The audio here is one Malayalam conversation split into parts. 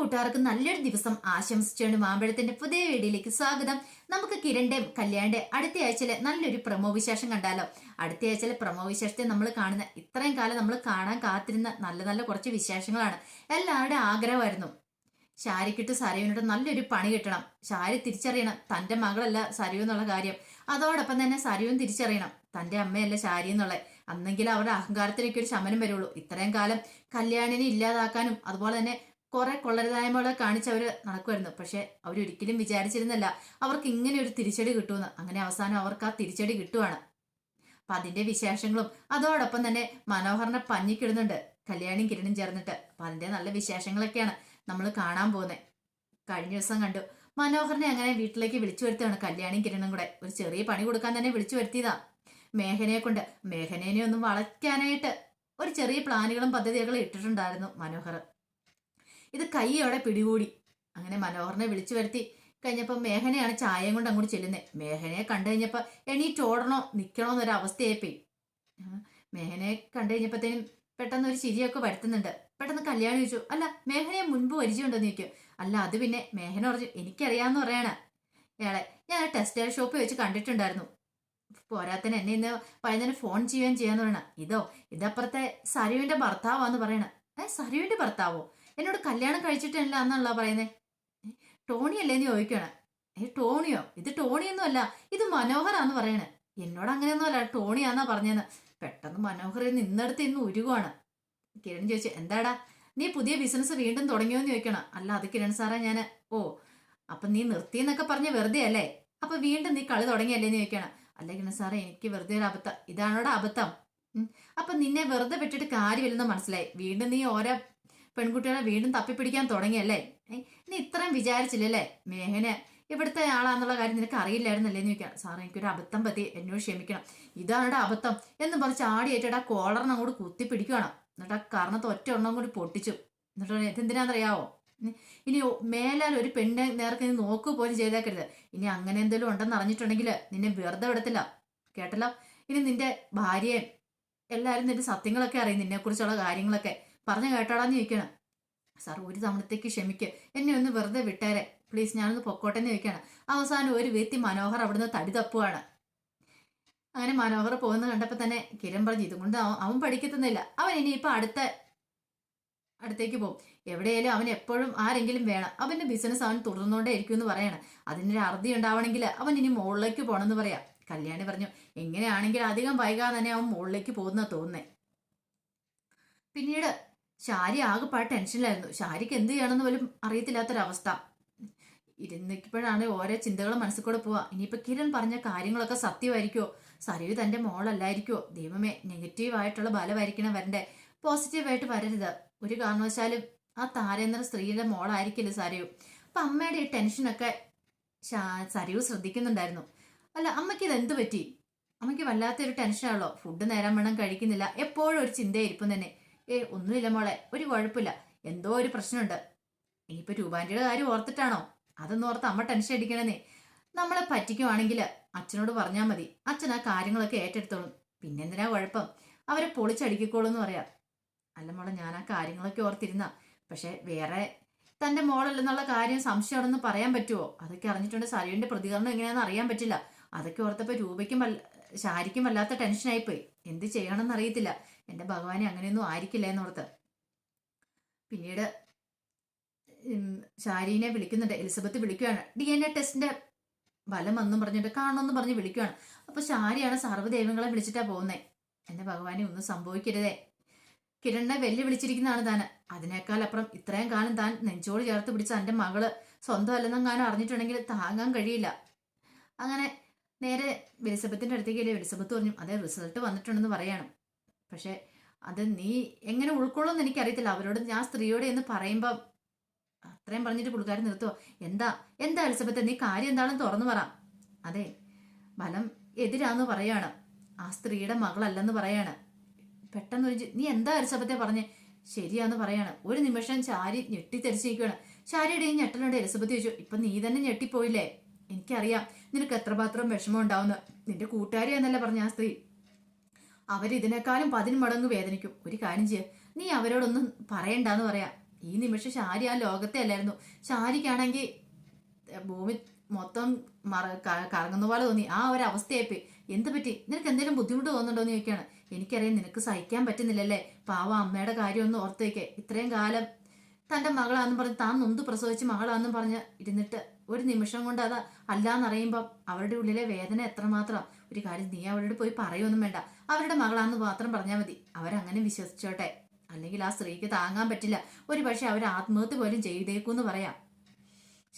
കൂട്ടുകാർക്ക് നല്ലൊരു ദിവസം ആശംസിച്ചാണ് മാമ്പഴത്തിന്റെ പുതിയ വീഡിയോയിലേക്ക് സ്വാഗതം. നമുക്ക് കിരണ്ടെ കല്യാണിന്റെ അടുത്ത ആഴ്ചയിലെ നല്ലൊരു പ്രമോ വിശേഷം കണ്ടാലോ? അടുത്ത ആഴ്ചയിലെ പ്രമോ വിശേഷത്തെ നമ്മൾ കാണുന്ന ഇത്രയും കാലം നമ്മൾ കാണാൻ കാത്തിരുന്ന നല്ല നല്ല കുറച്ച് വിശേഷങ്ങളാണ്. എല്ലാവരുടെയും ആഗ്രഹമായിരുന്നു. ശാരിക്കിട്ട് സരയുവിനോട് നല്ലൊരു പണി കിട്ടണം. ശാരി തിരിച്ചറിയണം. തന്റെ മകളല്ല സരയു എന്നുള്ള കാര്യം. അതോടൊപ്പം തന്നെ സരയും തിരിച്ചറിയണം. തന്റെ അമ്മയല്ല ശാരി എന്നുള്ളത്. അന്നെങ്കിൽ അവരുടെ അഹങ്കാരത്തിലേക്ക് ഒരു ശമനം വരുള്ളൂ. ഇത്രയും കാലം കല്യാണിനെ ഇല്ലാതാക്കാനും അതുപോലെ തന്നെ കുറെ കൊള്ളരുതായ്മകളെ അവർ നടക്കുമായിരുന്നു പക്ഷെ അവരൊരിക്കലും വിചാരിച്ചിരുന്നില്ല അവർക്ക് ഇങ്ങനെ ഒരു തിരിച്ചടി കിട്ടുമെന്ന് അങ്ങനെ അവസാനം അവർക്ക് ആ തിരിച്ചടി കിട്ടുവാണ്. അപ്പൊ അതിന്റെ വിശേഷങ്ങളും അതോടൊപ്പം തന്നെ മനോഹറിനെ പഞ്ഞിക്കിടുന്നുണ്ട്. കല്യാണിയും കിരണും ചേർന്നിട്ട്. അപ്പൊ അതിന്റെ നല്ല വിശേഷങ്ങളൊക്കെയാണ് നമ്മൾ കാണാൻ പോകുന്നത് കഴിഞ്ഞ ദിവസം കണ്ടു. മനോഹറിനെ അങ്ങനെ വീട്ടിലേക്ക് വിളിച്ചു വരുത്തുകയാണ് കല്യാണിയും കിരണും കൂടെ. ഒരു ചെറിയ പണി കൊടുക്കാൻ തന്നെ വിളിച്ചു വരുത്തിയതാ. മേഘനയെ കൊണ്ട്. മേഘനേനെ ഒന്നും വളയ്ക്കാനായിട്ട് ഒരു ചെറിയ പ്ലാനുകളും പദ്ധതികളും ഇട്ടിട്ടുണ്ടായിരുന്നു മനോഹർ ഇത് കൈയോടെ പിടികൂടി. അങ്ങനെ മനോഹറിനെ വിളിച്ചു വരുത്തി. കഴിഞ്ഞപ്പോൾ മേഘനയാണ് ചായയും കൊണ്ട് അങ്ങോട്ട് ചെല്ലുന്നത് മേഘനയെ കണ്ടു കഴിഞ്ഞപ്പോൾ എണീറ്റ് ഓടണോ നിൽക്കണോ എന്നൊരു അവസ്ഥയായിപ്പോയി മേഘനയെ കണ്ടു കഴിഞ്ഞപ്പോഴത്തേനും പെട്ടെന്ന് ഒരു ചിരിയൊക്കെ വരുത്തുന്നുണ്ട്. പെട്ടെന്ന് കല്യാണം ചോദിച്ചു അല്ല മേഘനയെ മുൻപ് പരിചയമുണ്ടെന്ന് ചോദിക്കും. അല്ല അത് പിന്നെ മേഘന പറഞ്ഞു എനിക്കറിയാമെന്ന് പറയണ. ഇയാളെ ഞാൻ ടെക്സ്റ്റൈൽ ഷോപ്പിൽ വെച്ച് കണ്ടിട്ടുണ്ടായിരുന്നു. പോരാത്തന് എന്നെ ഇന്ന് വൈകുന്നേരം ഫോൺ ചെയ്യുകയും ചെയ്യാന്ന് പറയണ. ഇതോ ഇതപ്പുറത്തെ സരുവിന്റെ ഭർത്താവാന്ന് പറയണ. ഏ സരുവിന്റെ ഭർത്താവോ? എന്നോട് കല്യാണം കഴിച്ചിട്ടില്ല എന്നല്ല പറയുന്നേ? ടോണി അല്ലേ എന്ന് ചോദിക്കണ? ഏ ടോണിയോ? ഇത് ടോണിയൊന്നും അല്ല ഇത് മനോഹരാന്ന് പറയണേ. എന്നോട് അങ്ങനെയൊന്നും അല്ല ടോണിയാന്നാ പറഞ്ഞതെന്ന് പെട്ടെന്ന് മനോഹർ നിന്നെടുത്ത് ഇന്ന് ഉരുകുവാണ്. കിരൺ ചോദിച്ചു എന്താടാ? നീ പുതിയ ബിസിനസ് വീണ്ടും തുടങ്ങിയോന്ന് ചോദിക്കണം. അല്ല അത് കിരൺ സാറാ ഞാൻ ഓ അപ്പൊ നീ നിർത്തി എന്നൊക്കെ പറഞ്ഞ് വെറുതെ അല്ലേ? അപ്പൊ വീണ്ടും നീ കളി തുടങ്ങിയല്ലേ എന്ന് ചോദിക്കണം. അല്ല കിരൺ സാറേ എനിക്ക് വെറുതെ ഒരു അബദ്ധം. ഇതാണോടാ അബദ്ധം? അപ്പൊ നിന്നെ വെറുതെ വിട്ടിട്ട് കാര്യമില്ലെന്ന് മനസ്സിലായി. വീണ്ടും നീ ഓരോ പെൺകുട്ടികളെ വീണ്ടും തപ്പിപ്പിടിക്കാൻ തുടങ്ങിയല്ലേ? നീ ഇത്രയും വിചാരിച്ചില്ലല്ലേ? മേഹന ഇവിടുത്തെ ആളാന്നുള്ള കാര്യം നിനക്ക് അറിയില്ലായിരുന്നല്ലേ എന്ന് ചോദിക്കാം. സാറേ എനിക്കൊരു അബദ്ധം പറ്റി. എന്നോട് ക്ഷമിക്കണം. ഇതാണ് അബദ്ധം. എന്ന് പറഞ്ഞ് ചാടിയേറ്റിട്ട് ആ കോളറിനെ അങ്ങോട്ട് കുത്തി പിടിക്കുകയാണ് എന്നിട്ട് ആ കർണത്ത് ഒറ്റ എണ്ണം കൂടി പൊട്ടിച്ചു. എന്നിട്ട് ഇതെന്തിനാണെന്നറിയാവോ? ഇനി മേലാൽ ഒരു പെണ്ണെ നേർക്ക് നീ നോക്കുക പോലും ചെയ്തേക്കരുത്. ഇനി അങ്ങനെ എന്തെങ്കിലും ഉണ്ടെന്ന് അറിഞ്ഞിട്ടുണ്ടെങ്കിൽ നിന്നെ വെറുതെ വിടത്തില്ല. കേട്ടല്ലോ? ഇനി നിന്റെ ഭാര്യയും എല്ലാവരും നിന്റെ സത്യങ്ങളൊക്കെ അറിയും. നിന്നെക്കുറിച്ചുള്ള കാര്യങ്ങളൊക്കെ. പറഞ്ഞു കേട്ടോടാന്ന് ചോദിക്കണം സാർ ഒരു തവണത്തേക്ക് ക്ഷമിക്ക്. എന്നെ ഒന്ന് വെറുതെ വിട്ടേരെ. പ്ലീസ് ഞാനൊന്ന് പൊക്കോട്ടെ എന്ന് ചോദിക്കണം. അവസാനം ഒരു വ്യക്തി മനോഹർ അവിടുന്ന് തടി തപ്പുവാണ്. അങ്ങനെ മനോഹർ പോകുന്ന കണ്ടപ്പോൾ തന്നെ കിരൺ പറഞ്ഞു ഇതുകൊണ്ട് അവൻ പഠിക്കത്തുന്നില്ല. അവൻ ഇനിയിപ്പോൾ അടുത്ത അടുത്തേക്ക് പോകും. എവിടെയായാലും അവൻ എപ്പോഴും ആരെങ്കിലും വേണം. അവന്റെ ബിസിനസ് അവൻ തുടർന്നുകൊണ്ടേ ഇരിക്കും എന്ന് പറയണം. അതിനൊരു അറുതി ഉണ്ടാവണമെങ്കിൽ അവൻ ഇനി മുകളിലേക്ക് പോകണമെന്ന് പറയാം. കല്യാണി പറഞ്ഞു എങ്ങനെയാണെങ്കിൽ അധികം വൈകാതെ തന്നെ അവൻ മുകളിലേക്ക് പോകുന്ന തോന്നുന്നേ. പിന്നീട് ഷാരി ആകെപ്പാട് ടെൻഷനിലായിരുന്നു. ശാരിക്ക് എന്ത് ചെയ്യണമെന്ന് പോലും അറിയത്തില്ലാത്തൊരവസ്ഥ. ഇരുന്നിപ്പോഴാണ് ഓരോ ചിന്തകളും മനസ്സിൽ കൂടെ പോവാ ഇനിയിപ്പോ കിരൺ പറഞ്ഞ കാര്യങ്ങളൊക്കെ സത്യമായിരിക്കുമോ സരയു തന്റെ മോളല്ലായിരിക്കുമോ ദൈവമേ നെഗറ്റീവ് ആയിട്ടുള്ള ബലമായിരിക്കണം വരണ്ടേ? പോസിറ്റീവായിട്ട് വരരുത്. ഒരു കാരണവശാലും ആ താരേന്ദ്ര സ്ത്രീയുടെ മോളായിരിക്കില്ല സരയു. അപ്പൊ അമ്മയുടെ ഈ ടെൻഷനൊക്കെ സരയു ശ്രദ്ധിക്കുന്നുണ്ടായിരുന്നു. അല്ല അമ്മയ്ക്ക് ഇത് എന്ത് പറ്റി? അമ്മയ്ക്ക് വല്ലാത്തൊരു ടെൻഷനാണല്ലോ. ഫുഡ് നേരം വേണം കഴിക്കുന്നില്ല. എപ്പോഴും ഒരു ചിന്തയായിരിക്കും തന്നെ. ഏ ഒന്നുമില്ല മോളെ ഒരു കുഴപ്പമില്ല. എന്തോ ഒരു പ്രശ്നമുണ്ട്. ഇനിയിപ്പോ രൂപാന്റിയുടെ കാര്യം ഓർത്തിട്ടാണോ? അതൊന്നും ഓർത്ത് അമ്മ ടെൻഷൻ അടിക്കണേ നമ്മളെ പറ്റിക്കുവാണെങ്കിൽ അച്ഛനോട് പറഞ്ഞാൽ മതി. അച്ഛൻ ആ കാര്യങ്ങളൊക്കെ ഏറ്റെടുത്തോളും. പിന്നെന്തിനാ കുഴപ്പം? അവരെ പൊളിച്ചടിക്കോളൂ എന്ന് പറയാം. അല്ല മോളെ ഞാൻ ആ കാര്യങ്ങളൊക്കെ ഓർത്തിരുന്ന. പക്ഷെ വേറെ തന്റെ മോളല്ലെന്നുള്ള കാര്യം സംശയമാണെന്ന് പറയാൻ പറ്റുമോ അതൊക്കെ അറിഞ്ഞിട്ടുണ്ട് സരുവിന്റെ പ്രതികരണം എങ്ങനെയാണെന്ന് അറിയാൻ പറ്റില്ല. അതൊക്കെ ഓർത്തപ്പോ രൂപയ്ക്കും ശാരിക്കും വല്ലാത്ത ടെൻഷനായിപ്പോയി എന്ത് ചെയ്യണമെന്ന് അറിയത്തില്ല. എന്റെ ഭഗവാനെ അങ്ങനെയൊന്നും ആയിരിക്കില്ല എന്നോർത്ത് പിന്നീട് ഷാരീനെ വിളിക്കുന്നുണ്ട് എലിസബത്ത് വിളിക്കുകയാണ് ഡി എൻ എ ടെസ്റ്റിന്റെ ഫലം വന്നും പറഞ്ഞിട്ട് കാണണമെന്ന് പറഞ്ഞ് വിളിക്കുകയാണ് അപ്പൊ ശാരിയാണ് സർവദൈവങ്ങളെ വിളിച്ചിട്ടാ പോകുന്നത് എന്റെ ഭഗവാനെ ഒന്നും സംഭവിക്കരുതേ. കിരണിനെ വെല്ലുവിളിച്ചിരിക്കുന്നതാണ് താൻ. അതിനേക്കാൾ അപ്പുറം ഇത്രയും കാലം താൻ നെഞ്ചോട് ചേർത്ത് പിടിച്ച എന്റെ മകൾ സ്വന്തം അല്ലെന്നും കാലം അറിഞ്ഞിട്ടുണ്ടെങ്കിൽ താങ്ങാൻ കഴിയില്ല. അങ്ങനെ നേരെ എലിസബത്തിന്റെ അടുത്തേക്ക് എലിസബത്ത് പറഞ്ഞു അതെ റിസൾട്ട് വന്നിട്ടുണ്ടെന്ന് പറയാണ്. പക്ഷെ അത് നീ എങ്ങനെ ഉൾക്കൊള്ളുമെന്ന് എനിക്കറിയത്തില്ല. അവരോട് ഞാൻ സ്ത്രീയോട് എന്ന് പറയുമ്പോൾ അത്രയും പറഞ്ഞിട്ട് പുള്ളിക്കാരൻ നിർത്തുവോ? എന്താ? എന്താ എലിസബത്ത്? നീ കാര്യം എന്താണെന്ന് തുറന്നു പറ. അതെ ഫലം എതിരാന്ന് പറയാണ്. ആ സ്ത്രീയുടെ മകളല്ലെന്ന് പറയാണ്. പെട്ടെന്ന് ഒരു നീ എന്താ എലിസബത്തെ പറഞ്ഞ്? ശരിയാന്ന് പറയാണ്. ഒരു നിമിഷം ചാരി ഞെട്ടിത്തെരിച്ചിരിക്കുകയാണ് ചാരിയുടെ ഈ ഞെട്ടലുണ്ട് എലിസബത്ത് ചോദിച്ചു ഇപ്പൊ നീ തന്നെ ഞെട്ടിപ്പോയില്ലേ? എനിക്കറിയാം നിനക്ക് എത്രമാത്രം വിഷമം ഉണ്ടാവുന്നു നിന്റെ കൂട്ടുകാരിയാന്നല്ലേ പറഞ്ഞ ആ സ്ത്രീ. അവരിതിനേക്കാളും പതിന് മടങ്ങ് വേദനിക്കും. ഒരു കാര്യം ചെയ്യ. നീ അവരോടൊന്നും പറയണ്ടെന്ന് പറയാം. ഈ നിമിഷം ഷാരി ആ ലോകത്തെ അല്ലായിരുന്നു. ഷാരിക്കാണെങ്കിൽ ഭൂമി മൊത്തം മറ കറങ്ങുന്ന പോലെ തോന്നി. ആ ഒരു അവസ്ഥയായിപ്പോയി. എന്ത് പറ്റി? നിനക്ക് എന്തെങ്കിലും ബുദ്ധിമുട്ട് തോന്നുന്നുണ്ടോ എന്ന് ചോദിക്കുകയാണ് എനിക്കറിയാം നിനക്ക് സഹിക്കാൻ പറ്റുന്നില്ലല്ലേ. പാവ അമ്മയുടെ കാര്യം ഒന്ന് ഓർത്ത് വയ്ക്കേ ഇത്രയും കാലം തന്റെ മകളാണെന്ന് പറഞ്ഞ് താൻ നൊന്ത് പ്രസവിച്ച് മകളാന്നും പറഞ്ഞ് ഇരുന്നിട്ട് ഒരു നിമിഷം കൊണ്ട് അത് അല്ലാന്നറിയുമ്പം അവരുടെ ഉള്ളിലെ വേദന എത്രമാത്രം? ഒരു കാര്യം നീ അവരോട് പോയി പറയൊന്നും വേണ്ട. അവരുടെ മകളാന്ന് മാത്രം പറഞ്ഞാൽ മതി. അവരങ്ങനെ വിശ്വസിച്ചോട്ടെ. അല്ലെങ്കിൽ ആ സ്ത്രീക്ക് താങ്ങാൻ പറ്റില്ല. ഒരു പക്ഷെ അവർ ആത്മഹത്യ പോലും ചെയ്തേക്കൂന്ന് പറയാം.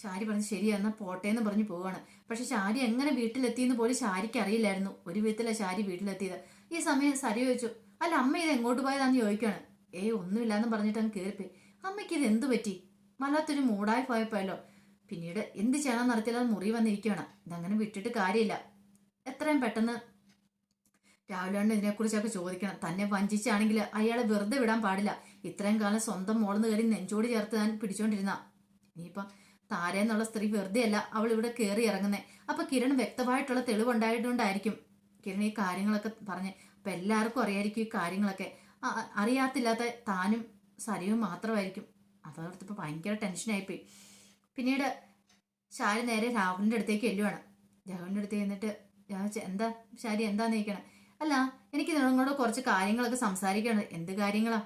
ശാരി പറഞ്ഞു ശരി എന്നാൽ പോട്ടെ എന്ന് പറഞ്ഞു പോവാണ്. പക്ഷെ ശാരി എങ്ങനെ വീട്ടിലെത്തിയെന്ന് പോലും ശാരിക്ക് അറിയില്ലായിരുന്നു. ഒരു വിധത്തിലാണ് ശാരി വീട്ടിലെത്തിയത്. ഈ സമയം സരി ചോദിച്ചു അല്ല അമ്മ ഇത് എങ്ങോട്ട് പോയതാന്ന് ചോദിക്കുകയാണ് ഏയ് ഒന്നുമില്ലാന്ന് പറഞ്ഞിട്ട് അങ്ങ് കയറിപ്പോയി അമ്മയ്ക്ക് ഇത് എന്ത് പറ്റി? വല്ലാത്തൊരു മൂടായി പോയപ്പോയല്ലോ. പിന്നീട് എന്ത് ചെയ്യണം നടത്തിയാൽ മുറി വന്നിരിക്കുകയാണ് ഇതങ്ങനെ വിട്ടിട്ട് കാര്യമില്ല. എത്രയും പെട്ടെന്ന് രാവിലെ ഇതിനെക്കുറിച്ചൊക്കെ ചോദിക്കണം. തന്നെ വഞ്ചിച്ചാണെങ്കിൽ അയാളെ വെറുതെ വിടാൻ പാടില്ല. ഇത്രയും കാലം സ്വന്തം മോളെന്ന് കയറി നെഞ്ചോട് ചേർത്ത് ഞാൻ പിടിച്ചോണ്ടിരുന്ന. ഇനിയിപ്പം താര എന്നുള്ള സ്ത്രീ വെറുതെ അല്ല അവൾ ഇവിടെ കയറി ഇറങ്ങുന്നത് അപ്പൊ കിരൺ വ്യക്തമായിട്ടുള്ള തെളിവുണ്ടായിട്ടുണ്ടായിരിക്കും. കിരൺ ഈ കാര്യങ്ങളൊക്കെ പറഞ്ഞ്. അപ്പൊ എല്ലാവർക്കും അറിയായിരിക്കും ഈ കാര്യങ്ങളൊക്കെ. അറിയാത്തില്ലാത്ത താനും സരിയും മാത്രമായിരിക്കും. അതോർത്തിപ്പോ ഭയങ്കര ടെൻഷനായിപ്പോയി പിന്നീട് ശാരി നേരെ രാഹുലിന്റെ അടുത്തേക്ക് ചെല്ലുവാണ്. രാഹുലിന്റെ അടുത്തേക്ക് എന്നിട്ട് രാഹുൽ ചെ- എന്താ? ശാരി എന്താന്ന് ചോദിക്കണം അല്ല എനിക്ക് നിങ്ങളോട് കുറച്ച് കാര്യങ്ങളൊക്കെ സംസാരിക്കണം. എന്ത് കാര്യങ്ങളാ?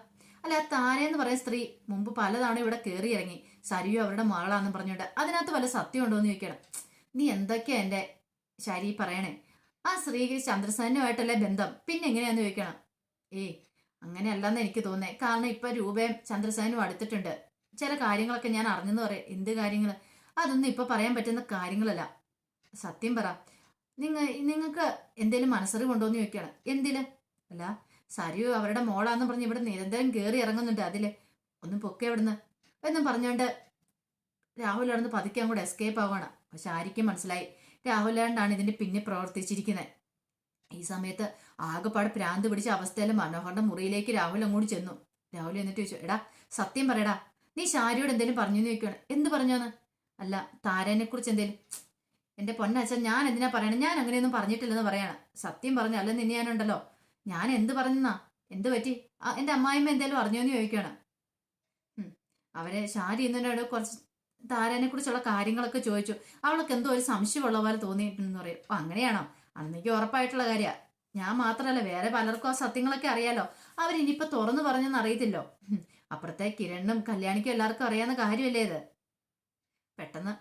അല്ല താര എന്ന് പറയുന്ന സ്ത്രീ മുമ്പ് പലതാണ് ഇവിടെ കയറി ഇറങ്ങി. സരിയോ അവരുടെ മകളാന്ന് പറഞ്ഞുകൊണ്ട് അതിനകത്ത് വല്ല സത്യം ഉണ്ടോ എന്ന് ചോദിക്കണം നീ എന്തൊക്കെയാ എന്റെ ശരി പറയണേ? ആ സ്ത്രീക്ക് ചന്ദ്രസേനുമായിട്ടല്ലേ ബന്ധം? പിന്നെ എങ്ങനെയാന്ന് ചോദിക്കണം ഏയ് അങ്ങനെയല്ലെന്ന് എനിക്ക് തോന്നേ കാരണം ഇപ്പൊ രൂപയും ചന്ദ്രസേനും അടുത്തിട്ടുണ്ട്. ചില കാര്യങ്ങളൊക്കെ ഞാൻ അറിഞ്ഞെന്ന് പറയാം. എന്ത് കാര്യങ്ങൾ അതൊന്നും ഇപ്പൊ പറയാൻ പറ്റുന്ന കാര്യങ്ങളല്ല. സത്യം പറ. നിങ്ങ നിങ്ങൾക്ക് എന്തേലും മനസ്സറിവുണ്ടോ എന്ന് ചോദിക്കണം. എന്തിൽ? അല്ല സരിയു അവരുടെ മോളാന്ന് പറഞ്ഞ് ഇവിടെ നിരന്തരം കയറി ഇറങ്ങുന്നുണ്ട് അതിൽ. ഒന്ന് പൊക്കെ എവിടുന്ന്? എന്നും പറഞ്ഞുകൊണ്ട് രാഹുൽ അവിടുന്ന് പതുക്കെ അങ്ങോട്ട് എസ്കേപ്പ് ആവുകയാണ് പക്ഷെ ആരിക്കും മനസ്സിലായി. രാഹുലാണ്ടാണ് ഇതിന്റെ പിന്നെ പ്രവർത്തിച്ചിരിക്കുന്നത് ഈ സമയത്ത് ആകെപ്പാട് പ്രാന്ത് പിടിച്ച അവസ്ഥയിൽ മനോഹറിന്റെ മുറിയിലേക്ക് രാഹുൽ അങ്ങോട്ട് ചെന്നു. രാഹുൽ എന്നിട്ട് ചോദിച്ചു എടാ സത്യം പറയടാ. നീ ശാരിയോട് എന്തെങ്കിലും പറഞ്ഞു ചോദിക്കുകയാണ് എന്ത് പറഞ്ഞോന്ന്? അല്ല താരനെ കുറിച്ച് എന്തേലും. എന്റെ പൊന്നച്ഛൻ ഞാൻ എന്തിനാ പറയണേ? ഞാൻ അങ്ങനെയൊന്നും പറഞ്ഞിട്ടില്ലെന്ന് പറയണം. സത്യം പറഞ്ഞു അല്ല നിന്നെ ഞാനുണ്ടല്ലോ? ഞാൻ എന്ത് പറഞ്ഞെന്നാ? എന്ത് പറ്റി? എന്റെ അമ്മായിമ്മ എന്തേലും അറിഞ്ഞോന്ന് ചോദിക്കുകയാണ്. അവരെ ശാരി എന്നോട് കുറച്ച് താരനെ കുറിച്ചുള്ള കാര്യങ്ങളൊക്കെ ചോദിച്ചു. അവൾക്ക് എന്തോ ഒരു സംശയമുള്ള പോലെ തോന്നിയിട്ടുണ്ടെന്ന് പറയും. അപ്പൊ അങ്ങനെയാണോ? അന്നെനിക്ക് ഉറപ്പായിട്ടുള്ള കാര്യ. ഞാൻ മാത്രമല്ല വേറെ പലർക്കും ആ സത്യങ്ങളൊക്കെ അറിയാലോ. അവരിനിയിപ്പോ തുറന്നു പറഞ്ഞെന്ന് അറിയത്തില്ലോ. അപ്പുറത്തെ കിരണിനും കല്യാണിക്കും എല്ലാവർക്കും അറിയാവുന്ന കാര്യമല്ലേ ഇത്? പെട്ടെന്ന്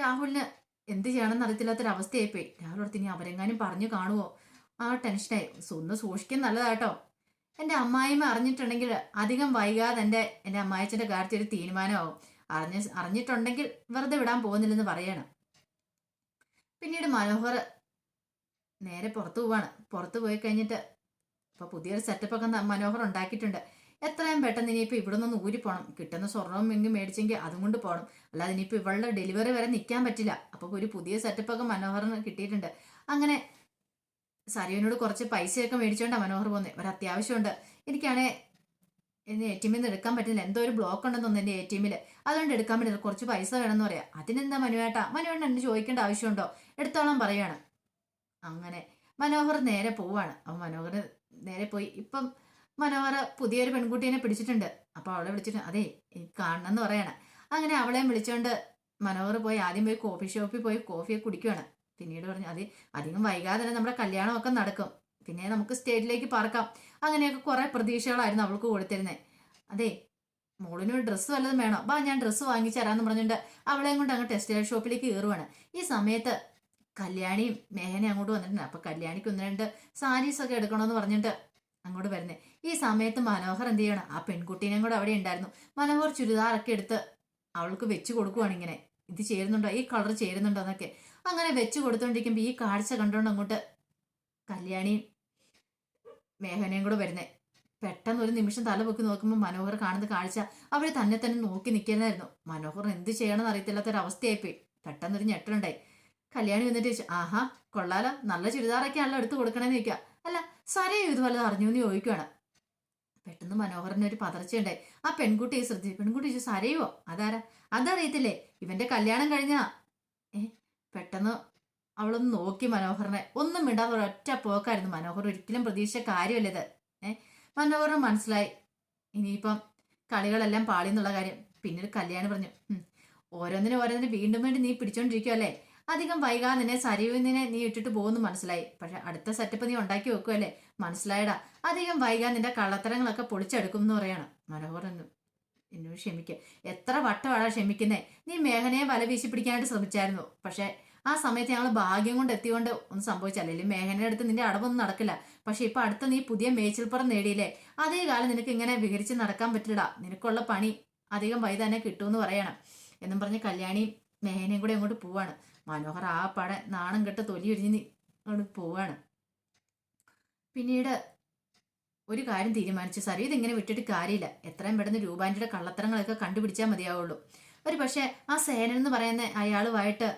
രാഹുലിന് എന്ത് ചെയ്യണമെന്ന് അറിയത്തില്ലാത്തൊരവസ്ഥയായിപ്പോയി. രാഹുൽ ഓർത്ത് ഇനി അവരെങ്ങാനും പറഞ്ഞു കാണുമോ ആ ടെൻഷനായി. ഒന്ന് സൂക്ഷിക്കാൻ നല്ലതാട്ടോ. എന്റെ അമ്മായിമ്മ അറിഞ്ഞിട്ടുണ്ടെങ്കിൽ അധികം വൈകാതെ എന്റെ എന്റെ അമ്മായച്ചന്റെ കാര്യത്തിൽ ഒരു തീരുമാനമാവും. അറിഞ്ഞ അറിഞ്ഞിട്ടുണ്ടെങ്കിൽ വെറുതെ വിടാൻ പോകുന്നില്ലെന്ന് പറയണം. പിന്നീട് മനോഹർ നേരെ പുറത്തു പോവാണ്. പുറത്തു പോയി കഴിഞ്ഞിട്ട് ഇപ്പൊ പുതിയൊരു സെറ്റപ്പ് ഒക്കെ ന- മനോഹർ ഉണ്ടാക്കിയിട്ടുണ്ട്. എത്രയും പെട്ടെന്ന് ഇനിയിപ്പോൾ ഇവിടെ നിന്ന് ഊരി പോകണം കിട്ടുന്ന സ്വർണവും എങ്കിലും മേടിച്ചെങ്കിൽ അതും കൊണ്ട് പോകണം അല്ലാതെ ഇനിയിപ്പോൾ ഇവളുടെ ഡെലിവറി വരെ നിൽക്കാൻ പറ്റില്ല. അപ്പോൾ ഒരു പുതിയ സെറ്റപ്പൊക്കെ മനോഹറിന് കിട്ടിയിട്ടുണ്ട്. അങ്ങനെ സരിയനോട് കുറച്ച് പൈസയൊക്കെ മേടിച്ചോണ്ടാ മനോഹർ പോകുന്നത് ഒരു അത്യാവശ്യമുണ്ട്. എനിക്കാണേ ഇനി എ ടി എമ്മിൽ നിന്ന് എടുക്കാൻ പറ്റില്ല. എന്തോ ഒരു ബ്ലോക്ക് ഉണ്ടെന്ന് തോന്നുന്നു എന്റെ എ ടി എമ്മിൽ അതുകൊണ്ട് എടുക്കാൻ പറ്റില്ല. കുറച്ച് പൈസ വേണമെന്ന് പറയാം. അതിനെന്താ മനുവേട്ടാ? മനുവേട്ടൻ എന്നെ ചോദിക്കേണ്ട ആവശ്യമുണ്ടോ? എടുത്തോളം പറയാണ്. അങ്ങനെ മനോഹർ നേരെ പോവാണ്. അപ്പം മനോഹർ നേരെ പോയി. ഇപ്പം മനോഹർ പുതിയൊരു പെൺകുട്ടീനെ പിടിച്ചിട്ടുണ്ട്. അപ്പൊ അവളെ വിളിച്ചിട്ട് അതെ എനിക്ക് കാണണം എന്ന് പറയാണ്. അങ്ങനെ അവളെയും വിളിച്ചോണ്ട് മനോഹർ പോയി ആദ്യം പോയി കോഫി ഷോപ്പിൽ പോയി കോഫിയൊക്കെ കുടിക്കുവാണ്. പിന്നീട് പറഞ്ഞു അത് അധികം വൈകാതെ തന്നെ നമ്മുടെ കല്യാണമൊക്കെ നടക്കും. പിന്നെ നമുക്ക് സ്റ്റേജിലേക്ക് പറക്കാം. അങ്ങനെയൊക്കെ കുറെ പ്രതീക്ഷകളായിരുന്നു അവൾക്ക് കൊടുത്തിരുന്നത് അതെ മോളിന് ഒരു ഡ്രസ്സ് വല്ലതും വേണോ? ബാ ഞാൻ ഡ്രസ്സ് വാങ്ങിച്ചു തരാമെന്ന് പറഞ്ഞിട്ട് അവളെയും കൊണ്ട് അങ്ങ് ടെക്സ്റ്റൈൽ ഷോപ്പിലേക്ക് കയറുവാണ്. ഈ സമയത്ത് കല്യാണിയും മേഹനെ അങ്ങോട്ട് വന്നിട്ടുണ്ട്. അപ്പൊ കല്യാണിക്ക് ഒന്ന് രണ്ട് സാരീസ് ഒക്കെ എടുക്കണമെന്ന് പറഞ്ഞിട്ട് അങ്ങോട്ട് വരുന്നത് ഈ സമയത്ത് മനോഹർ എന്ത് ചെയ്യണം? ആ പെൺകുട്ടീനെയും കൂടെ അവിടെ ഉണ്ടായിരുന്നു. മനോഹർ ചുരിദാറൊക്കെ എടുത്ത് അവൾക്ക് വെച്ച് കൊടുക്കുവാണ് ഇങ്ങനെ. ഇത് ചേരുന്നുണ്ടോ? ഈ കളർ ചേരുന്നുണ്ടോ എന്നൊക്കെ. അങ്ങനെ വെച്ച് കൊടുത്തോണ്ടിരിക്കുമ്പോ ഈ കാഴ്ച കണ്ടുകൊണ്ട് അങ്ങോട്ട് കല്യാണിയും മേഘനയും കൂടെ വരുന്നത് പെട്ടെന്ന് ഒരു നിമിഷം തല പൊക്കി നോക്കുമ്പോൾ മനോഹർ കാണുന്ന കാഴ്ച അവർ തന്നെ തന്നെ നോക്കി നിൽക്കുന്നതായിരുന്നു. മനോഹർ എന്ത് ചെയ്യണമെന്ന് അറിയത്തില്ലാത്തൊരവസ്ഥയായിപ്പോയി. പെട്ടെന്നൊരു ഞെട്ടലുണ്ടായി. കല്യാണി വന്നിട്ട് ചോദിച്ചു ആഹാ കൊള്ളാലോ. നല്ല ചുരിദാറൊക്കെ ആണല്ലോ എടുത്ത് കൊടുക്കണേന്ന് ചോദിക്കുക അല്ല സരയും ഇത് വല്ലതും അറിഞ്ഞു എന്ന് ചോദിക്കുകയാണ് പെട്ടെന്ന് മനോഹറിന് ഒരു പതർച്ചയുണ്ടായി. ആ പെൺകുട്ടിയെ ശ്രദ്ധിച്ചു പെൺകുട്ടി ചോദിച്ചു സരയുവോ? അതാരാ? അതറിയത്തില്ലേ? ഇവന്റെ കല്യാണം കഴിഞ്ഞാ ഏ പെട്ടെന്ന് അവളൊന്ന് നോക്കി മനോഹറിനെ ഒന്നും മിണ്ടാതെ ഒറ്റ പോക്കായിരുന്നു മനോഹർ ഒരിക്കലും പ്രതീക്ഷിച്ച കാര്യമല്ല ഇത്? ഏ മനോഹറിന് മനസ്സിലായി. ഇനിയിപ്പം കളികളെല്ലാം പാളിന്നുള്ള കാര്യം. പിന്നീട് കല്യാണം പറഞ്ഞു "ഉം, ഓരോന്നിനും ഓരോന്നിനും വീണ്ടും വേണ്ടി നീ പിടിച്ചോണ്ടിരിക്കുവല്ലേ? അധികം വൈകാതെ നിന്നെ സരിവിനെ നീ ഇട്ടിട്ട് പോകുന്നു മനസ്സിലായി. പക്ഷെ അടുത്ത സെറ്റപ്പ് നീ ഉണ്ടാക്കി വെക്കുമല്ലേ മനസ്സിലായടാ. അധികം വൈകാതെ നിന്റെ കള്ളത്തരങ്ങളൊക്കെ പൊളിച്ചെടുക്കും എന്ന് പറയാണ്. എന്ന് എന്നോട് ക്ഷമിക്കുക എത്ര വട്ടമാടാ ക്ഷമിക്കുന്നേ. നീ മേഘനയെ വല വീശി പിടിക്കാനായിട്ട് ശ്രമിച്ചായിരുന്നു. പക്ഷെ ആ സമയത്ത് ഞങ്ങൾ ഭാഗ്യം കൊണ്ട് എത്തിയോണ്ട് ഒന്നും സംഭവിച്ചല്ലേ. അല്ലെങ്കിൽ മേഘനയുടെ അടുത്ത് നിന്റെ അടവൊന്നും നടക്കില്ല. പക്ഷെ ഇപ്പൊ അടുത്ത നീ പുതിയ മേച്ചിൽപ്പുറം നേടിയില്ലേ? അതേ കാലം നിനക്ക് ഇങ്ങനെ വിഹരിച്ച് നടക്കാൻ പറ്റില്ല നിനക്കുള്ള പണി അധികം വൈ തന്നെ കിട്ടുമെന്ന് പറയണം. എന്നും പറഞ്ഞ് കല്യാണി മേഹനയും കൂടെ അങ്ങോട്ട് പോവാണ്. മനോഹർ ആ പട നാണം കെട്ട് തൊലി ഒരിഞ്ഞ് അങ്ങോട്ട് പോവാണ്. പിന്നീട് ഒരു കാര്യം തീരുമാനിച്ചു. സാർ ഇതിങ്ങനെ വിട്ടിട്ട് കാര്യമില്ല. എത്രയും പെട്ടെന്ന് രൂപാന്റെ കള്ളത്തരങ്ങളൊക്കെ കണ്ടുപിടിച്ചാൽ മതിയാവുള്ളൂ. ഒരു പക്ഷേ ആ സേനൻ എന്ന് പറയുന്ന അയാളുമായിട്ട്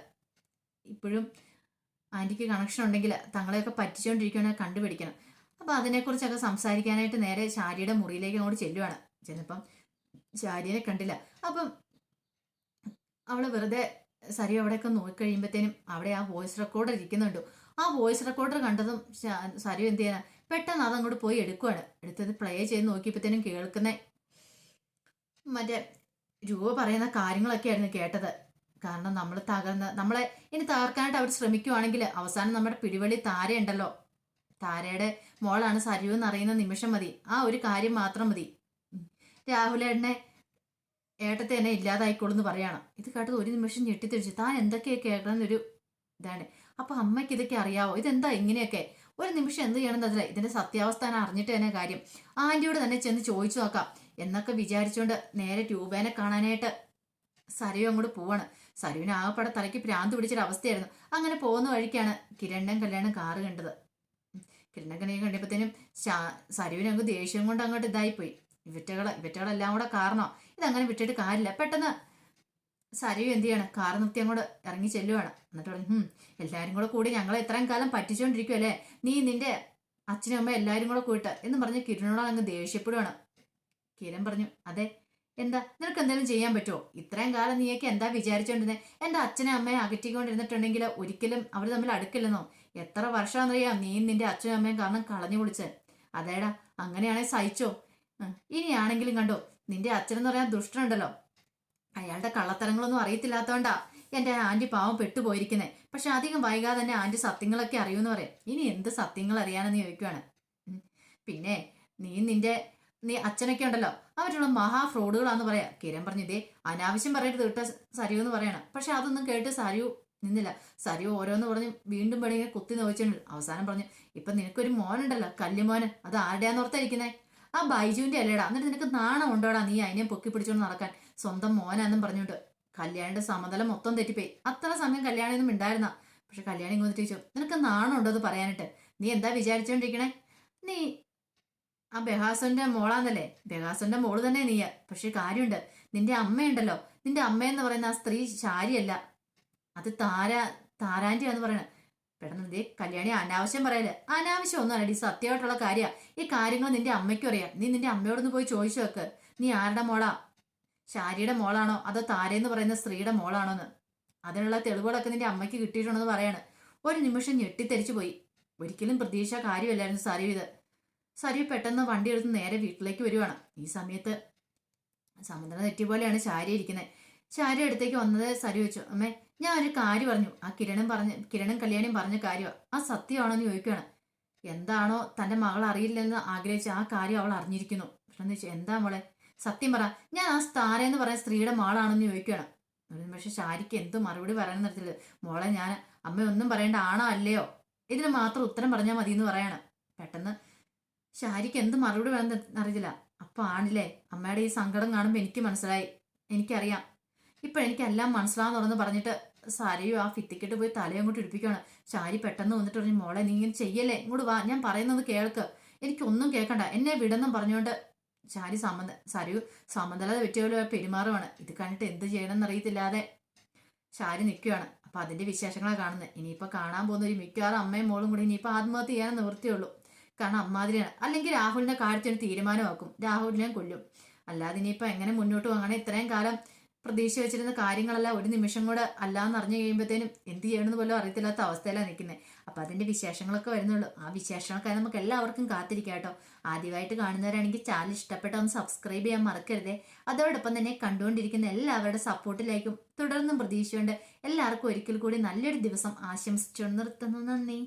ഇപ്പോഴും ആന്റിക്ക് കണക്ഷൻ ഉണ്ടെങ്കിൽ തങ്ങളെയൊക്കെ പറ്റിച്ചുകൊണ്ടിരിക്കുകയാണെങ്കിൽ കണ്ടുപിടിക്കണം. അപ്പോൾ അതിനെക്കുറിച്ചൊക്കെ സംസാരിക്കാനായിട്ട് നേരെ ശാരിയുടെ മുറിയിലേക്ക് അങ്ങോട്ട് ചെല്ലുവാണ്. ചിലപ്പം ശാരിയെ കണ്ടില്ല. അപ്പം അവൾ വെറുതെ സരി അവിടെയൊക്കെ നോക്കിക്കഴിയുമ്പോഴത്തേനും അവിടെ ആ വോയിസ് റെക്കോർഡർ ഇരിക്കുന്നുണ്ട്. ആ വോയിസ് റെക്കോർഡർ കണ്ടതും സരി എന്ത് ചെയ്യാനാ? പെട്ടെന്ന് അതങ്ങോട്ട് പോയി എടുക്കുവാണ്. എടുത്തത് പ്ലേ ചെയ്ത് നോക്കിയപ്പോഴത്തേനും കേൾക്കുന്നേ. മറ്റേ രൂപ പറയുന്ന കാര്യങ്ങളൊക്കെയായിരുന്നു കേട്ടത്. കാരണം നമ്മൾ തകർന്ന് നമ്മളെ ഇനി തകർക്കാനായിട്ട് അവർ ശ്രമിക്കുവാണെങ്കിൽ അവസാനം നമ്മുടെ പിടിവള്ളി താരയുണ്ടല്ലോ താരയുടെ മോളാണ് സരിയു എന്നറിയുന്ന നിമിഷം മതി. ആ ഒരു കാര്യം മാത്രം മതി. രാഹുലേട്ടനെ ഏട്ടത്തെ എന്നെ ഇല്ലാതായിക്കോളൂ എന്ന് പറയണം. ഇത് കേട്ടത് ഒരു നിമിഷം ഞെട്ടിത്തിരിച്ചു താൻ എന്തൊക്കെയാ കേൾക്കണമെന്നൊരു ഇതാണ്. അപ്പൊ അമ്മയ്ക്ക് ഇതൊക്കെ അറിയാവോ? ഇതെന്താ ഇങ്ങനെയൊക്കെ? ഒരു നിമിഷം എന്ത് ചെയ്യണം എന്നതില്ല ഇതിന്റെ സത്യാവസ്ഥ അറിഞ്ഞിട്ട് തന്നെ കാര്യം. ആന്റിയോട് തന്നെ ചെന്ന് ചോദിച്ചു നോക്കാം. എന്നൊക്കെ വിചാരിച്ചുകൊണ്ട് നേരെ ട്യൂബേനെ കാണാനായിട്ട് സരയു അങ്ങോട്ട് പോവാണ്. സരുവിന് ആകപ്പാടെ തലയ്ക്ക് പ്രാന്ത് പിടിച്ചൊരു അവസ്ഥയായിരുന്നു. അങ്ങനെ പോകുന്ന വഴിക്കാണ് കിരണ്ണൻ കല്യാണം കാറ് കണ്ടത്. കിരണ്ണൻ കല്യാണം കണ്ടപ്പോഴത്തേനും സരുവിന് അങ്ങ് ദേഷ്യം കൊണ്ട് അങ്ങോട്ട് ഇതായിപ്പോയി. ഇവറ്റകളെ ഇവറ്റകളെല്ലാം കൂടെ കാരണോ? ഇതങ്ങനെ വിട്ടിട്ട് കാര്യമില്ല. പെട്ടെന്ന് സരയു എന്ത് ചെയ്യണം? കാർ നിർത്തി അങ്ങോട്ട് ഇറങ്ങി ചെല്ലുവാണ്. എന്നിട്ട് പറഞ്ഞു "ഹും, എല്ലാരും കൂടെ കൂടി ഞങ്ങൾ ഇത്രയും കാലം പറ്റിച്ചോണ്ടിരിക്കുവല്ലേ? നീ നിന്റെ അച്ഛനും അമ്മ എല്ലാവരും കൂടെ കൂട്ട് എന്ന് പറഞ്ഞ് കിരണിനോട് അങ്ങ് ദേഷ്യപ്പെടുവാണ്. കിരൺ പറഞ്ഞു അതെ എന്താ നിനക്ക് എന്തെങ്കിലും ചെയ്യാൻ പറ്റുമോ ഇത്രയും കാലം നീയൊക്കെ എന്താ വിചാരിച്ചോണ്ടിരുന്നത് എന്റെ അച്ഛനും അമ്മയെ അകറ്റിക്കൊണ്ടിരുന്നിട്ടുണ്ടെങ്കിൽ ഒരിക്കലും അവർ തമ്മിൽ അടുക്കില്ലെന്നോ? എത്ര വർഷമാണെന്നറിയാം നീ നിന്റെ അച്ഛനും അമ്മയും കാരണം കളഞ്ഞു കുളിച്ച്? അതേടാ അങ്ങനെയാണെങ്കിൽ സഹിച്ചോ? ഇനിയാണെങ്കിലും കണ്ടോ നിന്റെ അച്ഛനെന്ന് പറയാൻ ദുഷ്ടനുണ്ടല്ലോ. അയാളുടെ കള്ളത്തരങ്ങളൊന്നും അറിയത്തില്ലാത്തോണ്ടാ എന്റെ ആന്റി പാവം പെട്ടുപോയിരിക്കുന്നെ. പക്ഷെ അധികം വൈകാതെ തന്നെ ആന്റി സത്യങ്ങളൊക്കെ അറിയൂന്ന് പറയാം. ഇനി എന്ത് സത്യങ്ങൾ അറിയാനെന്ന് ചോദിക്കുവാണ്. പിന്നെ നീ നിന്റെ നീ അച്ഛനൊക്കെ ഉണ്ടല്ലോ. അവരുള്ള മഹാ ഫ്രോഡുകളാന്ന് പറയാ. കിരൺ പറഞ്ഞു അനാവശ്യം പറയരുത് കേട്ടോ സരിയു എന്ന് പറയണം. പക്ഷെ അതൊന്നും കേട്ട് സരിയു നിന്നില്ല. സരിയു ഓരോന്ന് പറഞ്ഞ് വീണ്ടും പണിയെ കുത്തി നോവിച്ചിട്ടുണ്ട് അവസാനം പറഞ്ഞു ഇപ്പൊ നിനക്കൊരു മോനുണ്ടല്ലോ കല്ലുമോന്. അത് ആരുടെയാന്ന് ഓർത്തായിരിക്കുന്നേ ആ ബൈജുവിന്റെ അല്ലേടാ എന്നിട്ട് നിനക്ക് നാണം ഉണ്ടോടാ നീ അതിനെ പൊക്കി പിടിച്ചോണ്ട് നടക്കാൻ? സ്വന്തം മോനാന്നും പറഞ്ഞുകൊണ്ട്. കല്യാണിന്റെ സമതലം മൊത്തം തെറ്റിപ്പോയി. അത്ര സമയം കല്യാണിയൊന്നും ഉണ്ടായിരുന്ന പക്ഷെ കല്യാണി ഇങ്ങോട്ട് ചോദിച്ചു നിനക്ക് നാണം ഉണ്ടോ എന്ന് പറയാനിട്ട്? നീ എന്താ വിചാരിച്ചോണ്ടിരിക്കണേ? നീ ആ ബെഹാസന്റെ മോളാന്നല്ലേ? ബെഹാസന്റെ മോൾ തന്നെ നീയ. പക്ഷെ കാര്യമുണ്ട് നിന്റെ അമ്മയുണ്ടല്ലോ. നിന്റെ അമ്മയെന്ന് പറയുന്ന ആ സ്ത്രീ ശാരിയല്ല. അത് താര താരാന്റിയാന്ന് പറയണ. പെട്ടെന്ന് ദേ കല്യാണി അനാവശ്യം പറയൽ. അനാവശ്യം ഒന്നും അല്ലടി സത്യമായിട്ടുള്ള കാര്യമാണ് ഈ കാര്യങ്ങൾ നിന്റെ അമ്മയ്ക്കും അറിയാം. നീ നിന്റെ അമ്മയോടൊന്ന് പോയി ചോദിച്ചു വെക്ക് നീ ആരുടെ മോളാ? ശാരിയുടെ മോളാണോ? അതോ താരയെന്ന് പറയുന്ന സ്ത്രീയുടെ മോളാണോ എന്ന് അതിനുള്ള തെളിവുകളൊക്കെ നിന്റെ അമ്മയ്ക്ക് കിട്ടിയിട്ടുണ്ടെന്ന് പറയാണ്. ഒരു നിമിഷം ഞെട്ടിത്തെരിച്ചു പോയി. ഒരിക്കലും പ്രതീക്ഷ കാര്യമല്ലായിരുന്നു സരി ഇത്. സരി പെട്ടെന്ന് വണ്ടി എടുത്ത് നേരെ വീട്ടിലേക്ക് വരുവാണ്. ഈ സമയത്ത് സമുദ്രം തെറ്റിയ പോലെയാണ് ശാരി ഇരിക്കുന്നത് ശാരി അടുത്തേക്ക് വന്നത് സരി വെച്ചു അമ്മേ ഞാൻ ഒരു കാര്യം പറഞ്ഞു. ആ കിരണും പറഞ്ഞ കിരണും കല്യാണിയും പറഞ്ഞ കാര്യമാണ് ആ സത്യമാണോ എന്ന് ചോദിക്കുകയാണ്. എന്താണോ തന്റെ മകൾ അറിയില്ലെന്ന് ആഗ്രഹിച്ച ആ കാര്യം അവൾ അറിഞ്ഞിരിക്കുന്നു. കൃഷ്ണൻ വെച്ചാൽ എന്താ മോളെ? സത്യം പറ. ഞാൻ ആ സ്ഥാന എന്ന് പറയുന്ന സ്ത്രീയുടെ മാളാണെന്ന് ചോദിക്കുകയാണ്. പക്ഷെ ശാരിക്ക് എന്ത് മറുപടി പറയാൻ നിർത്തില്ല മോളെ ഞാൻ അമ്മ ഒന്നും പറയേണ്ട ആണോ അല്ലയോ? ഇതിന് മാത്രം ഉത്തരം പറഞ്ഞാൽ മതി എന്ന് പറയാണ്. പെട്ടെന്ന് ശാരിക്ക് എന്ത് മറുപടി വേണമെന്ന് അറിയില്ല അപ്പൊ ആണില്ലേ അമ്മയുടെ ഈ സങ്കടം കാണുമ്പോൾ എനിക്ക് മനസ്സിലായി. എനിക്കറിയാം. ഇപ്പൊ എനിക്കെല്ലാം എല്ലാം തുറന്ന് പറഞ്ഞിട്ട് സാരിയും ആ ഫിത്തിക്കിട്ട് പോയി തലയും അങ്ങോട്ട് ഇടിപ്പിക്കുകയാണ്. ശാരി പെട്ടെന്ന് വന്നിട്ട് പറഞ്ഞു മോളെ നീ ഇങ്ങനെ ചെയ്യല്ലേ? ഇങ്ങോട്ട് വാ ഞാൻ പറയുന്നത് കേൾക്ക്. എനിക്കൊന്നും കേൾക്കണ്ട. എന്നെ വിടെന്നും പറഞ്ഞുകൊണ്ട് ശാരി സമന്ത സാരി സമതലത വെറ്റുപോലെ പെരുമാറുവാണ്. ഇത് കണ്ടിട്ട് എന്ത് ചെയ്യണമെന്ന് അറിയത്തില്ലാതെ ശാരി നിൽക്കുകയാണ്. അപ്പൊ അതിന്റെ വിശേഷങ്ങളാണ് കാണുന്നത് ഇനിയിപ്പോ കാണാൻ പോകുന്ന ഒരു മിക്കവാറും അമ്മയും മോളും കൂടി ഇനിയിപ്പോ ആത്മഹത്യ ചെയ്യാൻ നിവൃത്തിയുള്ളൂ കാരണം അമ്മാതിരിയാണ്. അല്ലെങ്കിൽ രാഹുലിനെ കാര്യത്തിന് തീരുമാനമാക്കും. രാഹുലിനെ കൊല്ലും. അല്ലാതെ ഇനിയിപ്പോ എങ്ങനെ മുന്നോട്ട് പോകണേ ഇത്രയും കാലം പ്രതീക്ഷ വെച്ചിരുന്ന കാര്യങ്ങളെല്ലാം ഒരു നിമിഷം കൂടെ അല്ലാന്ന് അറിഞ്ഞു കഴിയുമ്പോഴത്തേനും എന്ത് ചെയ്യണമെന്ന് പോലും അറിയത്തില്ലാത്ത അവസ്ഥയിലാണ് നിൽക്കുന്നത് അപ്പൊ അതിന്റെ വിശേഷങ്ങളൊക്കെ വരുന്നുള്ളൂ. ആ വിശേഷങ്ങളൊക്കെ നമുക്ക് എല്ലാവർക്കും കാത്തിരിക്കാം കേട്ടോ. ആദ്യമായിട്ട് കാണുന്നവരാണെങ്കിൽ ചാനൽ ഇഷ്ടപ്പെട്ട ഒന്ന് സബ്സ്ക്രൈബ് ചെയ്യാൻ മറക്കരുതേ. അതോടൊപ്പം തന്നെ കണ്ടുകൊണ്ടിരിക്കുന്ന എല്ലാവരുടെ സപ്പോർട്ടിലേക്കും തുടർന്നും പ്രതീക്ഷയുണ്ട്. എല്ലാവർക്കും ഒരിക്കൽ കൂടി നല്ലൊരു ദിവസം ആശംസിച്ചു നിർത്തുന്നു. നന്ദി.